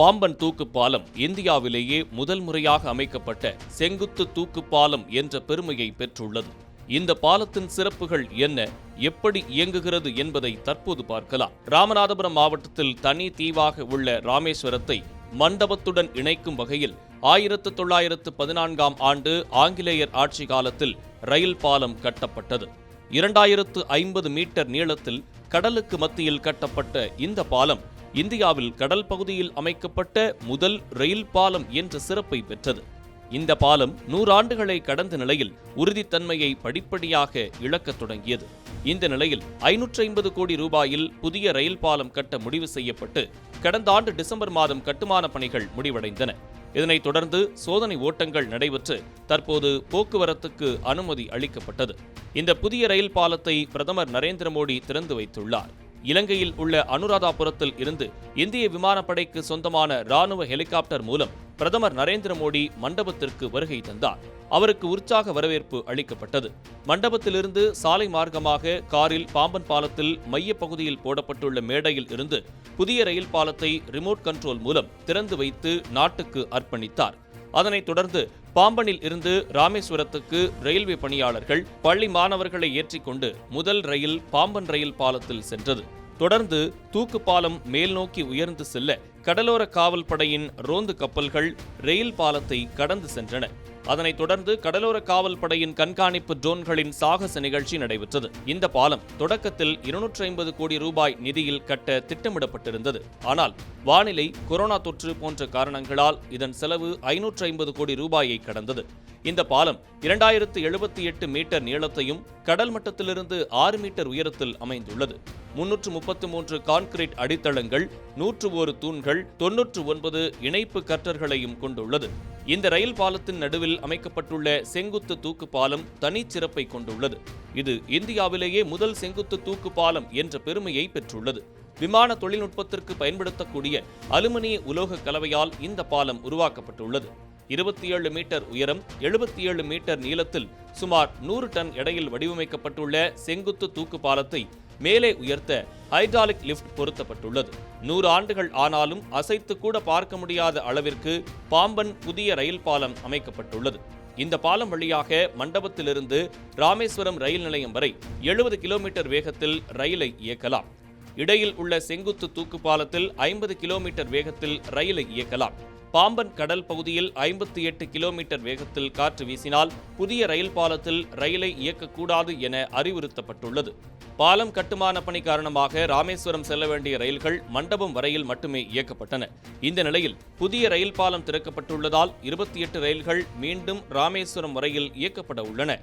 பாம்பன் தூக்கு பாலம் இந்தியாவிலேயே முதல் முறையாக அமைக்கப்பட்ட செங்குத்து தூக்கு பாலம் என்ற பெருமையை பெற்றுள்ளது. இந்த பாலத்தின் சிறப்புகள் என்ன எப்படி இயங்குகிறது என்பதை தற்போது பார்க்கலாம். ராமநாதபுரம் மாவட்டத்தில் தனி தீவாக உள்ள ராமேஸ்வரத்தை மண்டபத்துடன் இணைக்கும் வகையில் ஆயிரத்து தொள்ளாயிரத்து பதினான்காம் ஆண்டு ஆங்கிலேயர் ஆட்சி காலத்தில் ரயில் பாலம் கட்டப்பட்டது. இரண்டாயிரத்து ஐம்பது மீட்டர் நீளத்தில் கடலுக்கு மத்தியில் கட்டப்பட்ட இந்த பாலம் இந்தியாவில் கடல் பகுதியில் அமைக்கப்பட்ட முதல் ரயில் பாலம் என்ற சிறப்பை பெற்றது. இந்த பாலம் நூறாண்டுகளை கடந்த நிலையில் உறுதித்தன்மையை படிப்படியாக இழக்கத் தொடங்கியது. இந்த நிலையில் ஐநூற்றி ஐம்பது கோடி ரூபாயில் புதிய ரயில் பாலம் கட்ட முடிவு செய்யப்பட்டு கடந்த ஆண்டு டிசம்பர் மாதம் கட்டுமான பணிகள் முடிவடைந்தன. இதனைத் தொடர்ந்து சோதனை ஓட்டங்கள் நடைபெற்று தற்போது போக்குவரத்துக்கு அனுமதி அளிக்கப்பட்டது. இந்த புதிய ரயில் பாலத்தை பிரதமர் நரேந்திர மோடி திறந்து வைத்துள்ளார். இலங்கையில் உள்ள அனுராதாபுரத்தில் இருந்து இந்திய விமானப்படைக்கு சொந்தமான ராணுவ ஹெலிகாப்டர் மூலம் பிரதமர் நரேந்திர மோடி மண்டபத்திற்கு வருகை தந்தார். அவருக்கு உற்சாக வரவேற்பு அளிக்கப்பட்டது. மண்டபத்திலிருந்து சாலை மார்க்கமாக காரில் பாம்பன் பாலத்தில் மையப் பகுதியில் போடப்பட்டுள்ள மேடையில் இருந்து புதிய ரயில் பாலத்தை ரிமோட் கண்ட்ரோல் மூலம் திறந்து வைத்து நாட்டுக்கு அர்ப்பணித்தார். அதனைத் தொடர்ந்து பாம்பனில் இருந்து ராமேஸ்வரத்துக்கு ரயில்வே பணியாளர்கள் பள்ளி மாணவர்களை ஏற்றிக்கொண்டு முதல் ரயில் பாம்பன் ரயில் பாலத்தில் சென்றது. தொடர்ந்து தூக்கு பாலம் மேல் நோக்கி உயர்ந்து செல்ல கடலோர காவல் படையின் ரோந்து கப்பல்கள் ரயில் பாலத்தை கடந்து சென்றன. அதனைத் தொடர்ந்து கடலோர காவல் படையின் கண்காணிப்பு ட்ரோன்களின் சாகச நிகழ்ச்சி நடைபெற்றது. இந்த பாலம் தொடக்கத்தில் இருநூற்றி ஐம்பது கோடி ரூபாய் நிதியில் கட்ட திட்டமிடப்பட்டிருந்தது. ஆனால் வானிலை கொரோனா தொற்று போன்ற காரணங்களால் இதன் செலவு ஐநூற்று ஐம்பது கோடி ரூபாயை கடந்தது. இந்த பாலம் இரண்டாயிரத்து எழுபத்தி எட்டு மீட்டர் நீளத்தையும் கடல் மட்டத்திலிருந்து ஆறு மீட்டர் உயரத்தில் அமைந்துள்ளது. முன்னூற்று முப்பத்தி மூன்று கான்கிரீட் அடித்தளங்கள் நூற்று ஒரு தூண்கள் கட்டர்கள் தொன்னூற்று ஒன்பது இணைப்பு கட்டர்களையும் கொண்டுள்ளது. இந்த ரயில் பாலத்தின் நடுவில் அமைக்கப்பட்டுள்ள செங்குத்து தூக்கு பாலம் தனிச்சிறப்பை கொண்டுள்ளது. இது இந்தியாவிலேயே முதல் செங்குத்து தூக்கு பாலம் என்ற பெருமையை பெற்றுள்ளது. விமான தொழில்நுட்பத்திற்கு பயன்படுத்தக்கூடிய அலுமினிய உலோக கலவையால் இந்த பாலம் உருவாக்கப்பட்டுள்ளது. இருபத்தி ஏழு மீட்டர் உயரம் எழுபத்தி ஏழு மீட்டர் நீளத்தில் சுமார் நூறு டன் எடையில் வடிவமைக்கப்பட்டுள்ள செங்குத்து தூக்கு பாலத்தை மேலே உயர்த்த ஹைட்ராலிக் லிஃப்ட் பொருத்தப்பட்டுள்ளது. நூறு ஆண்டுகள் ஆனாலும் அசைத்து கூட பார்க்க முடியாத அளவிற்கு பாம்பன் புதிய ரயில் பாலம் அமைக்கப்பட்டுள்ளது. இந்த பாலம் வழியாக மண்டபத்திலிருந்து ராமேஸ்வரம் ரயில் நிலையம் வரை எழுபது கிலோமீட்டர் வேகத்தில் ரயிலை இயக்கலாம். இடையில் உள்ள செங்குத்து தூக்கு பாலத்தில் ஐம்பது கிலோமீட்டர் வேகத்தில் ரயிலை இயக்கலாம். பாம்பன் கடல் பகுதியில் ஐம்பத்தி எட்டு கிலோமீட்டர் வேகத்தில் காற்று வீசினால் புதிய ரயில் பாலத்தில் ரயிலை இயக்கக்கூடாது என அறிவுறுத்தப்பட்டுள்ளது. பாலம் கட்டுமான பணி காரணமாக ராமேஸ்வரம் செல்ல வேண்டிய ரயில்கள் மண்டபம் வரையில் மட்டுமே இயக்கப்பட்டன. இந்த நிலையில் புதிய ரயில் பாலம் திறக்கப்பட்டுள்ளதால் இருபத்தி எட்டு ரயில்கள் மீண்டும் ராமேஸ்வரம் வரையில் இயக்கப்பட உள்ளன.